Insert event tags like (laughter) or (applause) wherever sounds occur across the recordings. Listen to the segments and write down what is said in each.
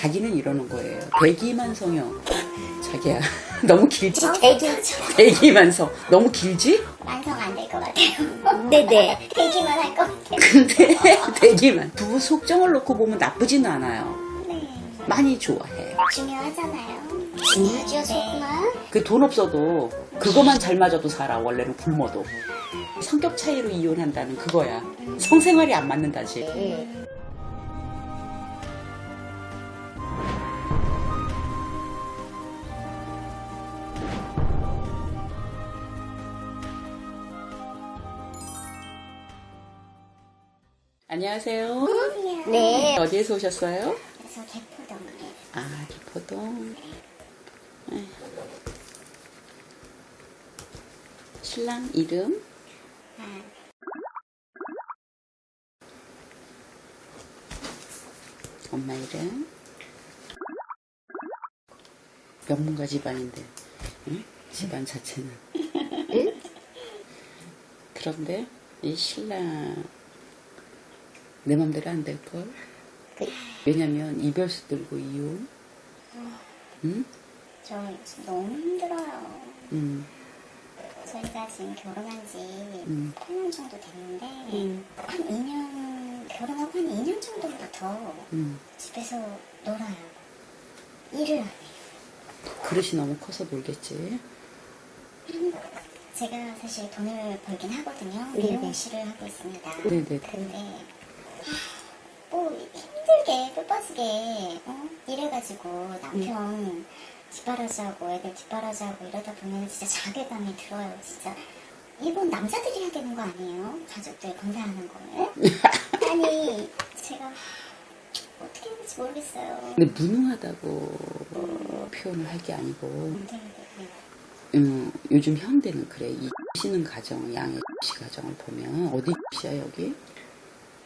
자기는 이러는 거예요. 대기만성형. 자기야, (laughs) 너무 길지? 대기죠. 대기만성. 너무 길지? 완성 안 될 것 같아요. 네네. 대기만 할 것 같아요. 근데 (laughs) 대기만. 부부 속정을 놓고 보면 나쁘지는 않아요. 네. 많이 좋아해. 중요하잖아요. 중요하죠, 소금아. 그 돈 없어도 그것만 잘 맞아도 살아. 원래는 굶어도. 성격 차이로 이혼한다는 그거야. 성생활이 안 맞는다지. 안녕하세요. 네. 어디에서 오셨어요? 그래서 개포동에. 아, 기포동. 네. 신랑 이름? 아, 엄마 이름? 명문가 집안인데, 응? 집안 자체는. 그런데 이 신랑 내 맘대로 안 될걸? 왜냐면 이별수 들고 이혼? 응? 저 지금 너무 힘들어요. 응. 저희가 지금 결혼한 지 음. 8년 정도 됐는데, 한 2년, 결혼하고 한 2년 정도부터 응. 집에서 놀아요. 일을 안 해요. 그릇이 너무 커서 놀겠지. 제가 사실 돈을 벌긴 하거든요. 미용실을 하고 있습니다. 네네. 근데 하, 뭐 힘들게 뼈빠지게 어? 이래가지고 남편 뒷바라지하고 애들 뒷바라지하고 이러다 보면 진짜 자괴감이 들어요. 진짜 이건 남자들이 해야 되는 거 아니에요? 가족들 건사하는 거를? (laughs) 아니 제가 어떻게 해야 될지 모르겠어요. 근데 무능하다고 표현을 할 게 아니고, 네, 네, 네. 음, 요즘 현대는 그래. 이 씨는 가정, 양의 씨 가정을 보면, 어디 씨야, 여기?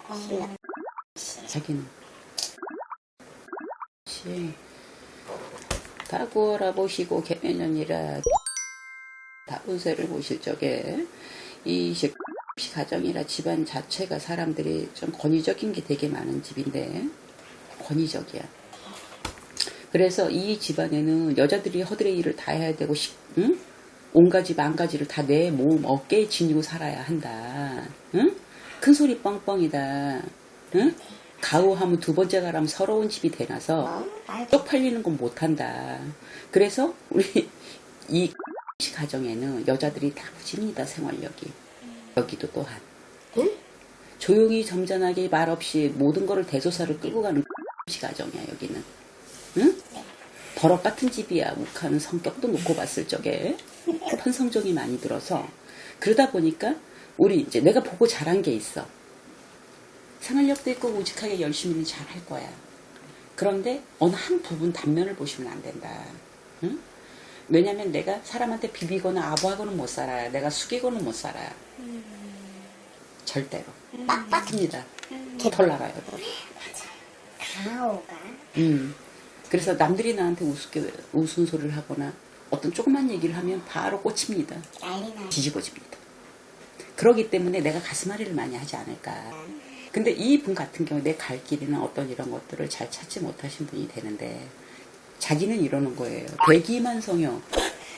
어, 자기는. 씨. 다 구워라 보시고, 개면연이라, 다 운세를 보실 적에, 이씨 가정이라 집안 자체가 사람들이 좀 권위적인 게 되게 많은 집인데, 권위적이야. 그래서 이 집안에는 여자들이 허들의 일을 다 해야 되고, 시- 응? 온 가지 만 가지를 다 내 몸 어깨에 지니고 살아야 한다. 응? 큰 소리 뻥뻥이다. 응? 가오하면 두 번째 가라면 서러운 집이 되나서 어? 말 쪽팔리는 건 못한다. 그래서 우리 (laughs) 이 (laughs) 가정에는 여자들이 다 부집니다 생활력이. 여기도 또한. 조용히 점잖하게 말 없이 모든 거를 대소사를 끌고 가는 (laughs) 가정이야 여기는. 응? 버럭 같은 집이야. 욱하는 성격도 놓고 봤을 적에 편성적이 많이 들어서 그러다 보니까 우리 이제 내가 보고 잘한 게 있어. 생활력도 있고 우직하게 열심히는 잘 할 거야. 그런데 어느 한 부분 단면을 보시면 안 된다. 응? 왜냐면 내가 사람한테 비비거나 아부하고는 못 살아요. 내가 숙이고는 못 살아요. 절대로. 빡빡합니다. 털 나가요. 가오가 음. 그래서 남들이 나한테 우습게 우스운 소리를 하거나 어떤 조그만 얘기를 하면 바로 꽂힙니다. 난리 나요. 뒤집어집니다. 그러기 때문에 내가 가슴앓이를 많이 하지 않을까. 근데 이 분 같은 경우에 내갈 길이나 어떤 이런 것들을 잘 찾지 못하신 분이 되는데 자기는 이러는 거예요. 대기만 성형.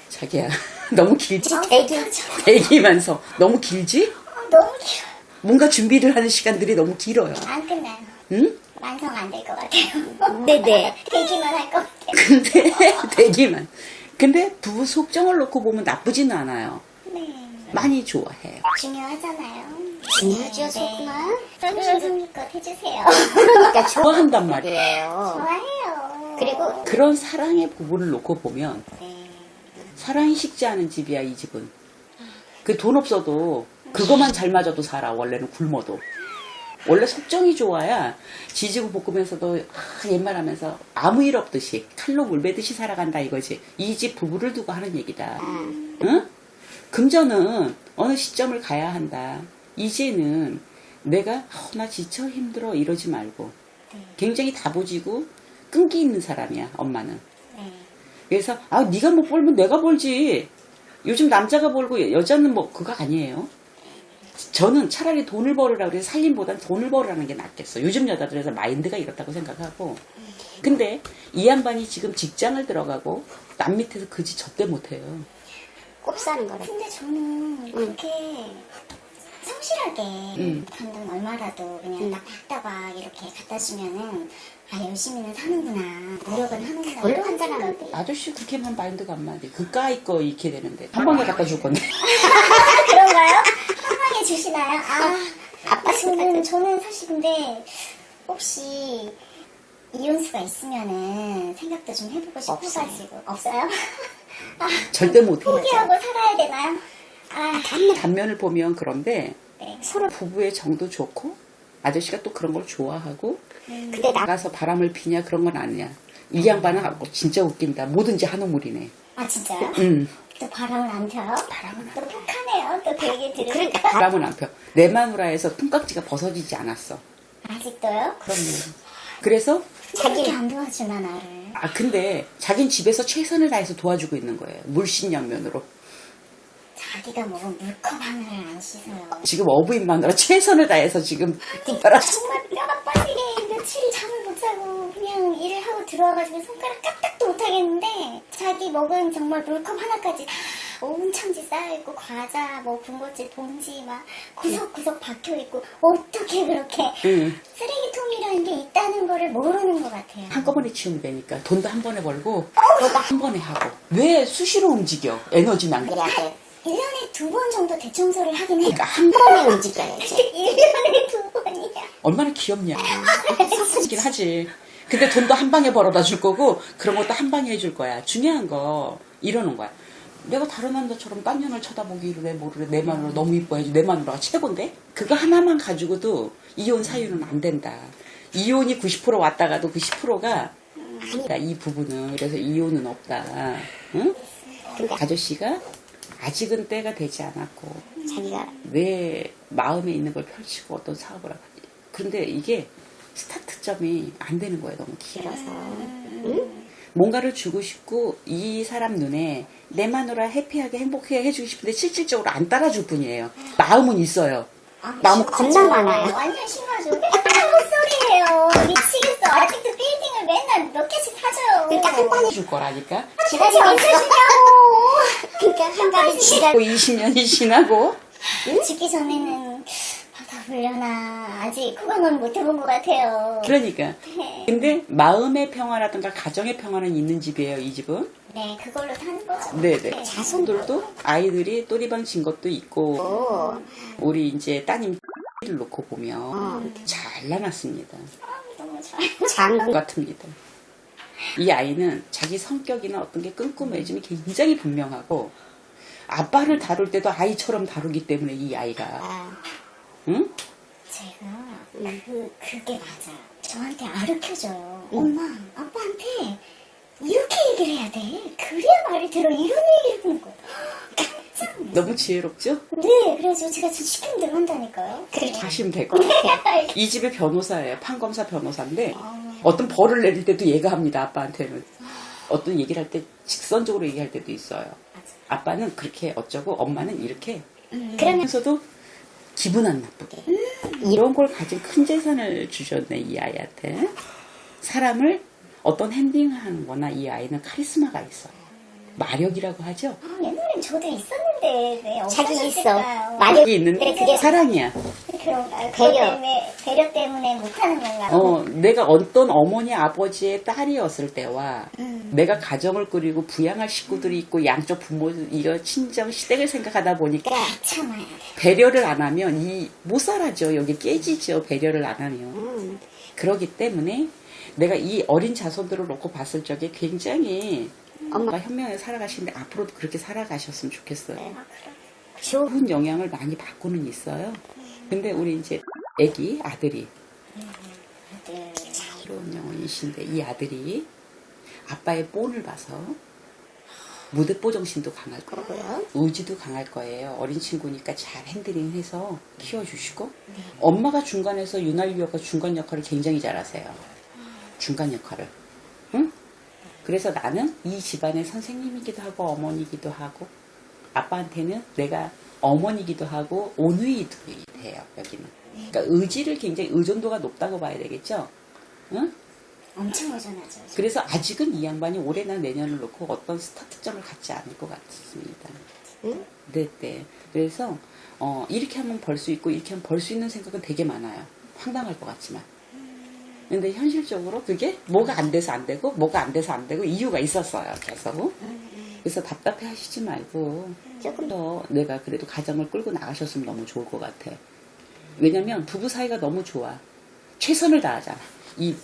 자기야 (laughs) 너무 길지? 대기죠. 대기만 성 너무 길지? 어, 너무 길어요. 뭔가 준비를 하는 시간들이 너무 길어요. 안 끝나요. 응? 완성 안 될 것 같아요. 네네. (laughs) 대기만 할 것 같아요. 근데 (laughs) 대기만. 근데 부부 속정을 놓고 보면 나쁘지는 않아요. 네. 많이 좋아해요. 중요하잖아요. 중요하죠, 소금아. 저는 성의껏 해주세요. 그러니까 좋아한단 말이에요. 좋아해요. 좋아해요. 그리고 그런 사랑의 부분을 놓고 보면 네. 사랑이 식지 않은 집이야 이 집은. 그 돈 없어도 그것만 잘 맞아도 살아 원래는 굶어도. 원래 속정이 좋아야 지지고 볶으면서도 아, 옛말 하면서 아무 일 없듯이 칼로 물 베듯이 살아간다 이거지. 이 집 부부를 두고 하는 얘기다. 응? 금전은 어느 시점을 가야 한다. 이제는 내가 어, 나 지쳐 힘들어 이러지 말고 굉장히 다부지고 끈기 있는 사람이야 엄마는. 네. 그래서 아 네가 못 벌면 내가 벌지. 요즘 남자가 벌고 여자는 뭐 그거 아니에요. 저는 차라리 돈을 벌으라 그래서 살림보단 돈을 벌으라는 게 낫겠어. 요즘 여자들에서 마인드가 이렇다고 생각하고. 근데 이 양반이 지금 직장을 들어가고 남 밑에서 그지 젖대 못해요. 꼽사는 거래. 근데 저는 그렇게 성실하게 음. 단돈 얼마라도 그냥 딱 박다가 이렇게 갖다 주면은 아 열심히는 사는구나 노력은 하는구나 이런 한 사람은 생각이 아저씨 그렇게만 마인드가 안 맞지. 그까이 거 익게 되는데. 한 방에 갖다 줄 건데. 아, (laughs) 그런가요? 한 방에 주시나요? 아 (laughs) 아빠 저는 저는 사실 근데 혹시 이혼수가 있으면은 생각도 좀 해보고 싶어가지고 없어요? (laughs) 아 절대 못해. 포기하고 살아야 되나요? 아 단면을 보면 그런데 네. 서로 부부의 정도 좋고 아저씨가 또 그런 걸 좋아하고 근데 나 나가서 바람을 피냐 그런 건 아니야. 이 양반은 하고 진짜 웃긴다. 뭐든지 하는 물이네. 아 진짜요? 응. 또 바람을 안 펴요? 바람은 안또 폭하네요. 또그 얘기 들으니까. 그러니까 바람은 안 펴. 내 마누라에서 통깍지가 벗어지지 않았어. 아직도요? 그럼요. 그래서 자기 안 도와주나 나를. 아 근데 자긴 집에서 최선을 다해서 도와주고 있는 거예요. 물신양면으로. 자기가 먹은 물컵 하나를 안 씻어요. 지금 어부인 마누라 최선을 다해서 지금 정말 뼈가 빠지게 며칠 잠을 못 자고 그냥 일을 하고 들어와가지고 손가락 까딱도 못 하겠는데 자기 먹은 정말 물컵 하나까지 다 온천지 쌓여있고 과자 뭐 군것질 봉지 막 구석구석 박혀있고 어떻게 그렇게 응. 쓰레기통이라는 게 있다는 거를 모르는 것 같아요. 한꺼번에 치우면 되니까 돈도 한 번에 벌고 그거도 한 번에 하고 왜 수시로 움직여 에너지 낭비 그래야 돼. 1년에 두 번 정도 대청소를 하긴 해요. 그러니까 한 번에 움직여야지. (laughs) 1년에 두 번이야. 얼마나 귀엽냐 긴 하지 근데 돈도 한 방에 벌어다 줄 거고 그런 것도 한 방에 해줄 거야 중요한 거 이러는 거야 내가 다른 남자처럼 딴 년을 쳐다보기를 왜 모르래? 내 마누라 너무 이뻐야지. 내 마누라가 최고인데? 그거 하나만 가지고도 이혼 사유는 안 된다. 이혼이 90% 왔다가도 그 10%가 아니다 이 부부는 그래서 이혼은 없다. 응? 근데 아저씨가 아직은 때가 되지 않았고 자기가 내 마음에 있는 걸 펼치고 어떤 사업을 하고. 그런데 이게 스타트점이 안 되는 거예요 너무 길어 길어서 뭔가를 주고 싶고 이 사람 눈에 내 마누라 해피하게 행복하게 해주고 싶은데 실질적으로 안 따라줄 뿐이에요 마음은 있어요 마음 겁나 많아요. 완전 심하죠. 헛소리예요. 미치겠어. 아직도 빌딩을 맨날 몇 개씩 사줘요. (laughs) 그러니까 한 번에 줄 거라니까 기다리고 언제. 주냐고. 그러니까 한 달에 기다려. 20년이 지나고 죽기 전에는 받아보려나. 아직 그거는 못 해본 것 같아요. 그러니까 근데 마음의 평화라든가 가정의 평화는 있는 집이에요 이 집은 네, 그걸로 사는 거죠. 네네 자손들도 아이들이 또리방 진 것도 있고 오, 우리 이제 따님 를 놓고 보면 어. 잘 나눴습니다. 너무 좋아요. 장군 (laughs) 같습니다. 이 아이는 자기 성격이나 어떤 게 끈끈해짐이 굉장히 분명하고 아빠를 다룰 때도 아이처럼 다루기 때문에 이 아이가 아, 응? 제가 그, 그게 맞아요. 저한테 아르켜줘요. 엄마, 아빠한테 이렇게 얘기를 해야 돼. 그래야 말을 들어. 이런 얘기를 하는 거예요. 깜짝. 너무 지혜롭죠? 네, 그래서 제가 진짜 시키는 대로 한다니까요. 그래. 하시면 되고 (laughs) 이 집의 변호사예요. 판검사 변호사인데 어떤 벌을 내릴 때도 얘가 합니다. 아빠한테는 어떤 얘기를 할 때 직선적으로 얘기할 때도 있어요. 아빠는 그렇게 어쩌고 엄마는 이렇게 그러면서도 기분 안 나쁘게. 이런 걸 가진 큰 재산을 주셨네 이 아이한테. 사람을 어떤 핸딩하는 거나 이 아이는 카리스마가 있어요 마력이라고 하죠 아, 옛날엔 저도 있었는데 왜 자기 있어. 없어졌을까요? 마력- 여기 있는 그래, 그게 사랑이야 그런가요? 배려. 배려. 때문에, 배려 때문에 못하는 건가요? 어, 내가 어떤 어머니 아버지의 딸이었을 때와 내가 가정을 꾸리고 부양할 식구들이 있고 양쪽 부모 이거 친정 시댁을 생각하다 보니까 참아야 돼. 배려를 안 하면 이 못 살아죠 여기 깨지죠 배려를 안 하면 음, 그러기 때문에 내가 이 어린 자손들을 놓고 봤을 적에 굉장히 엄마가 현명하게 살아가시는데 앞으로도 그렇게 살아가셨으면 좋겠어요. 아, 그래. 좋은 영향을 많이 받고는 있어요. 근데 우리 이제 애기 아들이 네. 자유로운 영혼이신데 이 아들이 아빠의 본을 봐서 무대뽀 정신도 강할 거고요. 뭐야? 의지도 강할 거예요. 어린 친구니까 잘 핸들링 해서 키워주시고 엄마가 중간에서 윤활유가 중간 역할을 굉장히 잘하세요. 중간 역할을. 응? 그래서 나는 이 집안의 선생님이기도 하고 어머니이기도 하고 아빠한테는 내가 어머니기도 하고 온누이도 돼요 여기는. 그러니까 의지를 굉장히 의존도가 높다고 봐야 되겠죠. 응? 엄청 오전하죠. 그래서 아직은 이 양반이 올해나 내년을 놓고 어떤 스타트점을 갖지 않을 것 같습니다. 응? 네, 네. 그래서 어, 이렇게 하면 벌 수 있고 이렇게 하면 벌 수 있는 생각은 되게 많아요. 황당할 것 같지만. 근데 현실적으로 그게 뭐가 안 돼서 안 되고 뭐가 안 돼서 안 되고 이유가 있었어요. 계속. 그래서 답답해 하시지 말고 조금 더 내가 그래도 가정을 끌고 나가셨으면 너무 좋을 것 같아. 왜냐면 부부 사이가 너무 좋아. 최선을 다하잖아. 이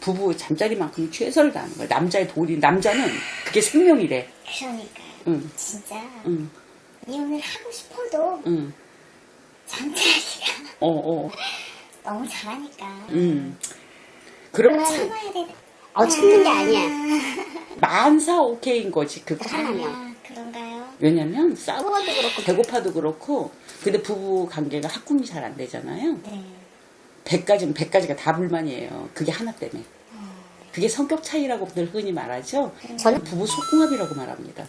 부부 잠자리만큼 최선을 다하는 거야. 남자의 도리, 남자는 그게 생명이래. 그러니까 응, 진짜 응, 이혼을 하고 싶어도 응. 잠자기가 어, 어, (laughs) 너무 잘하니까 응. 그러면 참아야 돼. 어 참는 게 아니야. 만사 오케이인 거지, 그 하나면. 아, 그런가요? 왜냐면 싸워도 그렇고 배고파도 그렇고, 근데 부부 관계가 합궁이 잘 안 되잖아요. 네. 100가지면 100가지가 다 불만이에요. 그게 하나 때문에. 그게 성격 차이라고 늘 흔히 말하죠. 저는 부부 속궁합이라고 말합니다.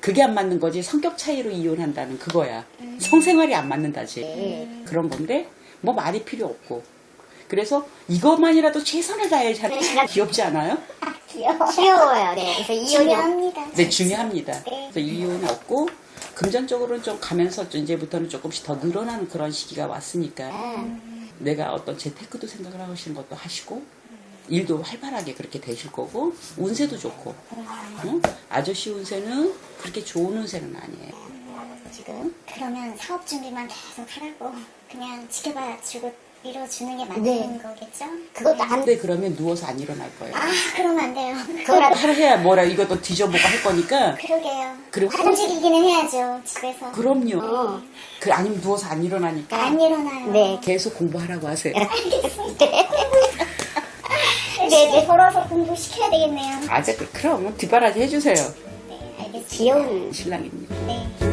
그게 안 맞는 거지 성격 차이로 이혼한다는 그거야. 성생활이 안 맞는다지. 네. 그런 건데 뭐 말이 필요 없고. 그래서 이것만이라도 최선을 다해야지 하는 게 귀엽지 않아요? 귀여워. 귀여워요. 네. 그래서 이혼이 중요합니다. 네, 중요합니다. 네. 그래서 이혼이 없고 금전적으로는 좀 가면서 좀 이제부터는 조금씩 더 늘어나는 그런 시기가 왔으니까 내가 어떤 재테크도 생각을 하시는 것도 하시고 일도 활발하게 그렇게 되실 거고 운세도 좋고 응? 아저씨 운세는 그렇게 좋은 운세는 아니에요. 지금 그러면 사업 준비만 계속 하라고 그냥 지켜봐 주고 밀어주는 게 맞는 네. 거겠죠? 그것도 안 근데 그러면 누워서 안 일어날 거예요. 아, 그러면 안 돼요. (laughs) 그거라도 하루 해야 뭐라 이것도 뒤져보고 할 거니까 그러게요. 그리고 움직이기는 해야죠, 집에서. 그럼요. 어. 그 아니면 누워서 안 일어나니까 안 일어나요. 네. 계속 공부하라고 하세요. 네, 벌어서 공부 시켜야 되겠네요. 아재 그럼 뒷바라지 해주세요. 네, 알겠습니다. 귀여운 신랑입니다. 네.